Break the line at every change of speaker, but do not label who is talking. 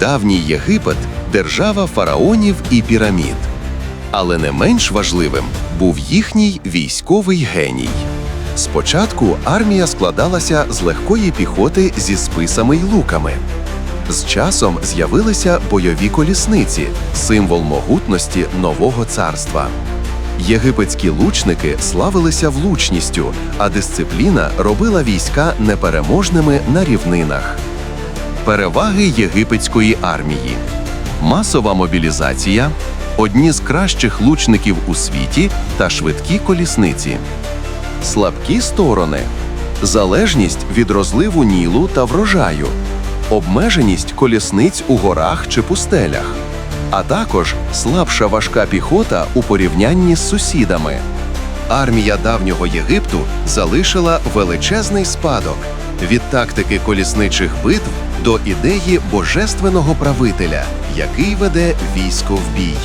Давній Єгипет держава фараонів і пірамід. Але не менш важливим був їхній військовий геній. Спочатку армія складалася з легкої піхоти зі списами й луками. З часом з'явилися бойові колісниці, символ могутності нового царства. Єгипетські лучники славилися влучністю, а дисципліна робила війська непереможними на рівнинах. Переваги єгипетської армії, масова мобілізація, одні з кращих лучників у світі та швидкі колісниці. Слабкі сторони залежність від розливу нілу та врожаю, обмеженість колісниць у горах чи пустелях, а також слабша важка піхота у порівнянні з сусідами. Армія давнього Єгипту залишила величезний спадок від тактики колісничих битв до ідеї божественного правителя, який веде військо в бій.